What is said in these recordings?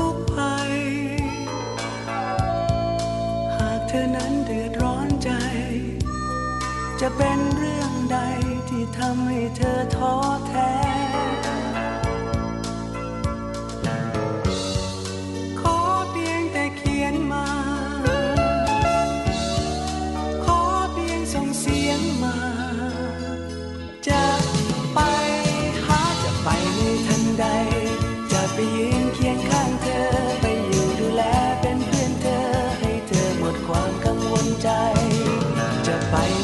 ุ เธอนั้นเดือดร้อนใจ จะเป็นเรื่องใดที่ทำให้เธอท้อแท้ ขอเพียงแต่เขียนมา ขอเพียงส่งเสียงมา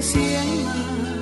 Xem